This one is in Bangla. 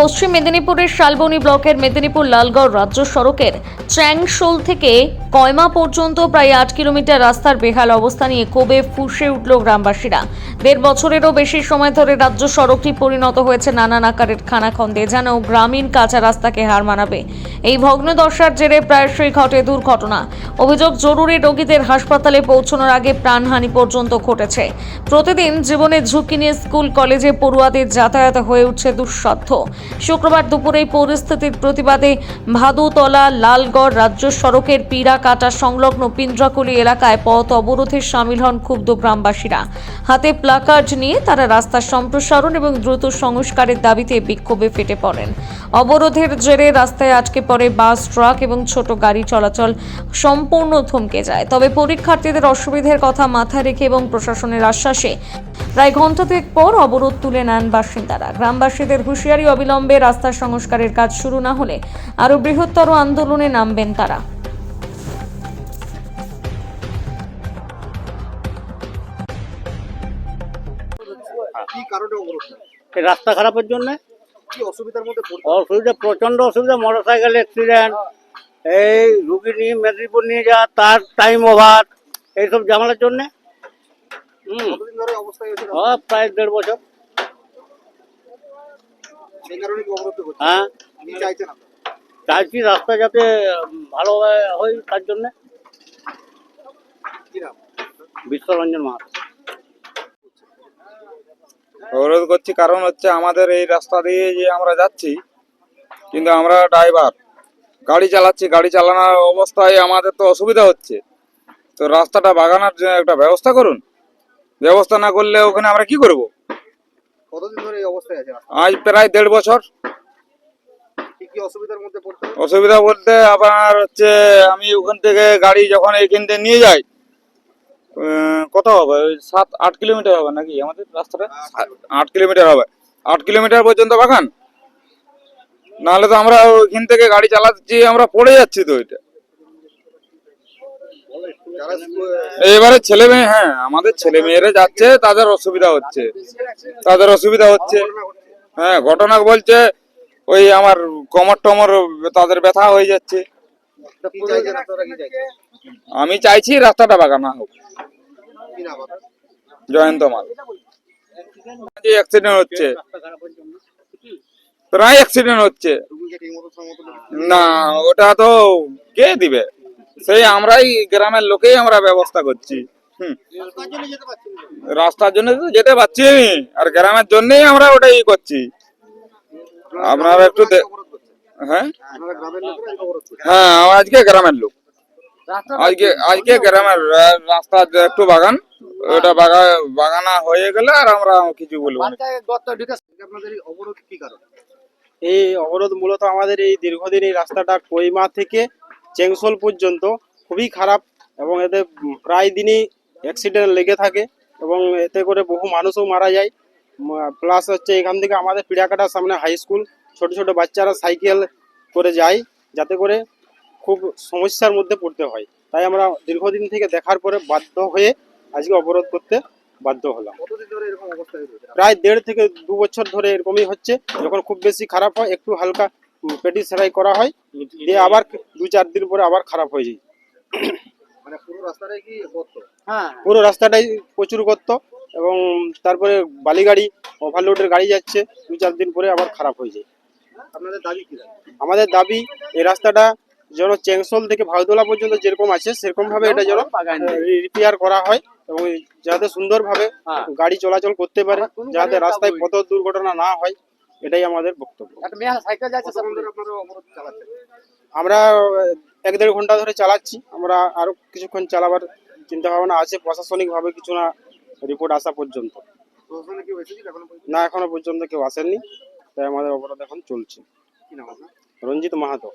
পশ্চিম মেদিনীপুরের শালবনী ব্লকের মেদিনীপুর লালগড় রাজ্য সড়কের চ্যাংশোল থেকে কয়মা পর্যন্ত প্রায় আট কিলোমিটার রাস্তার বেহাল অবস্থা নিয়ে ক্ষোভে ফুঁসে উঠল গ্রামবাসীরা। দেড় বছরেরও বেশি সময় ধরে রাজ্য সড়কটি পরিণত হয়েছে নানান আকারের খানাখন্দে, যেন গ্রামীণ কাঁচা রাস্তাকে হার মানাবে। এই ভগ্নদশার জেরে প্রায়শই ঘটে দুর্ঘটনা। অভিযোগ, জরুরি রোগীদের হাসপাতালে পৌঁছানোর আগে প্রাণহানি পর্যন্ত ঘটেছে। প্রতিদিন জীবনের ঝুঁকি নিয়ে স্কুল, কলেজে পড়ুয়াদের যাতায়াত হয়ে উঠছে দুঃসাধ্য। শুক্রবার দুপুরে পরিস্থিতির প্রতিবাদে ভাদুতলা লালগড় রাজ্য সড়কের পীড়া কাটা সংলগ্ন পিন্দ্রাকুলি এলাকায় পথ অবরোধে সামিল হন ক্ষুব্ধ গ্রামবাসীরা। হাতে প্লাকার্ড নিয়ে তারা রাস্তার সম্প্রসারণ এবং দ্রুত সংস্কারের দাবিতে বিক্ষোভে ফেটে পড়েন। অবরোধের জেরে রাস্তায় আটকে পড়ে বাস, ট্রাক এবং ছোট গাড়ি চলাচল সম্পূর্ণ থমকে যায়। তবে পরীক্ষার্থীদের অসুবিধার কথা মাথায় রেখে এবং প্রশাসনের আশ্বাসে প্রায় ঘণ্টা দুয়েক পর অবরোধ তুলে নেন বাসিন্দারা। গ্রামবাসীদের হুঁশিয়ারি অবিলম্বে রাস্তা সংস্কারের কাজ শুরু না হলে আরও বৃহত্তর আন্দোলনে নামবেন তারা। কি কারণে অবরোধ এই রাস্তা খারাপের জন্য। কি অসুবিধার মধ্যে অসুবিধা প্রচণ্ড অসুবিধা মোটর সাইকেল অ্যাক্সিডেন্ট এই রুগী নিয়ে মেদিনীপুর নিয়ে যাওয়া তার টাইম ওভার এইসব ঝামেলার জন্য কতদিন ধরে অবস্থায় হয়েছে ও, প্রায় দেড় বছর। সেই কারণে কি অবরোধ করছে হ্যাঁ। কি চাইছেন আপনারা চাইছি রাস্তা যাতে ভালোভাবে হয় তার জন্য। কি নাম? বিশ্বরঞ্জন মাহাতো। অবরোধ করছি কারণ হচ্ছে আমাদের এই রাস্তা দিয়ে যে আমরা যাচ্ছি কিন্তু আমরা ড্রাইভার গাড়ি চালাচ্ছি গাড়ি চালানোর অবস্থায় আমাদের তো অসুবিধা হচ্ছে। তো রাস্তাটা বাগানোর জন্য একটা ব্যবস্থা করুন। ব্যবস্থা না করলে ওখানে আমরা কি করব? কতদিন ধরে এই অবস্থায় আছে আজ প্রায় দেড় বছর। কি অসুবিধার মধ্যে পড়তে অসুবিধা বলতে আবার হচ্ছে আমি ওখান থেকে গাড়ি যখন এইখান থেকে নিয়ে যাই কত হবে? ওই সাত আট কিলোমিটার হবে নাকি আমাদের রাস্তাটা? আট- কিলোমিটার। হবে। আট কিলোমিটার পর্যন্ত বাগান? নাহলে তো আমরা ওইখান থেকে গাড়ি চালাচ্ছি আমরা পড়ে যাচ্ছি তো স্কুল- এবারে ছেলে মেয়ে হ্যাঁ আমাদের ছেলে মেয়েরা যাচ্ছে, তাদের অসুবিধা হচ্ছে। তাদের অসুবিধা হচ্ছে। হ্যাঁ ঘটনা বলছে, ওই আমার কমর টমর তাদের ব্যথা হয়ে যাচ্ছে। আমি চাইছি রাস্তাটা বাগানো হোক। জয়ন্ত মাল। অ্যাক্সিডেন্ট হচ্ছে? প্রায় অ্যাক্সিডেন্ট হচ্ছে। না, ওটা তো কে দিবে? সেই আমরাই গ্রামের লোকেই আমরা ব্যবস্থা করছি। রাস্তার জন্য। রাস্তার তো যেতে পারছি আমি আর গ্রামের জন্যই আমরা ওটাই করছি। আপনারা একটু হ্যাঁ? হ্যাঁ আমার আজকে গ্রামের লোক। আজকে আজকে গ্রামের রা- রাস্তা একটু বাগান ওটা বাগা বাগানা হয়ে গেলে আর আমরা কিছু বলব না। আপনাদের এই অবরোধ কি কারণ? এই অবরোধ মূলত আমাদের এই দীর্ঘদিন এই রাস্তাটা কইমা থেকে চেংসোল পর্যন্ত খুবই খারাপ এবং এতে প্রায় দিনই অ্যাক্সিডেন্ট লেগে থাকে এবং এতে করে বহু মানুষও মারা যায়। প্লাস হচ্ছে এখান থেকে আমাদের পিড়াকাটার সামনে হাই স্কুল ছোট ছোট বাচ্চারা সাইকেল করে যায় যাতে করে খুব সমস্যার মধ্যে পড়তে হয়। তাই আমরা দীর্ঘদিন থেকে দেখার পরে বাধ্য হয়ে আজকে অবরোধ করতে বাধ্য হলাম। প্রায় দেড় থেকে দু বছর ধরে এরকমই হচ্ছে। যখন খুব বেশি খারাপ হয় একটু হালকা পেটি সেলাই করা হয় দিয়ে আবার দু চার দিন পরে আবার খারাপ হয়ে যায়। মানে পুরো রাস্তাটাই পুরো রাস্তাটাই প্রচুর গর্ত এবং তারপরে বালি গাড়ি ওভারলোডের গাড়ি যাচ্ছে দু চার দিন পরে আবার খারাপ হয়ে যায়। আপনাদের দাবি কি আমাদের দাবি এই রাস্তাটা যেন চেংসল থেকে ভাউদোলা পর্যন্ত যেরকম আছে সেরকম ভাবে এটা যেন রিপেয়ার করা হয় এবং যাতে সুন্দরভাবে গাড়ি চলাচল করতে পারে যাতে রাস্তায় পথ দুর্ঘটনা না হয়। এটাই আমাদের বক্তব্য। আমরা এক দেড় ঘণ্টা ধরে চালাচ্ছি। আমরা আরও কিছুক্ষণ চালাবার চিন্তা ভাবনা আছে প্রশাসনিক ভাবে কিছু না রিপোর্ট আসা পর্যন্ত। না এখনও পর্যন্ত কেউ আসেননি। তাই আমাদের অবরোধ এখন চলছে। রঞ্জিত মাহাতো।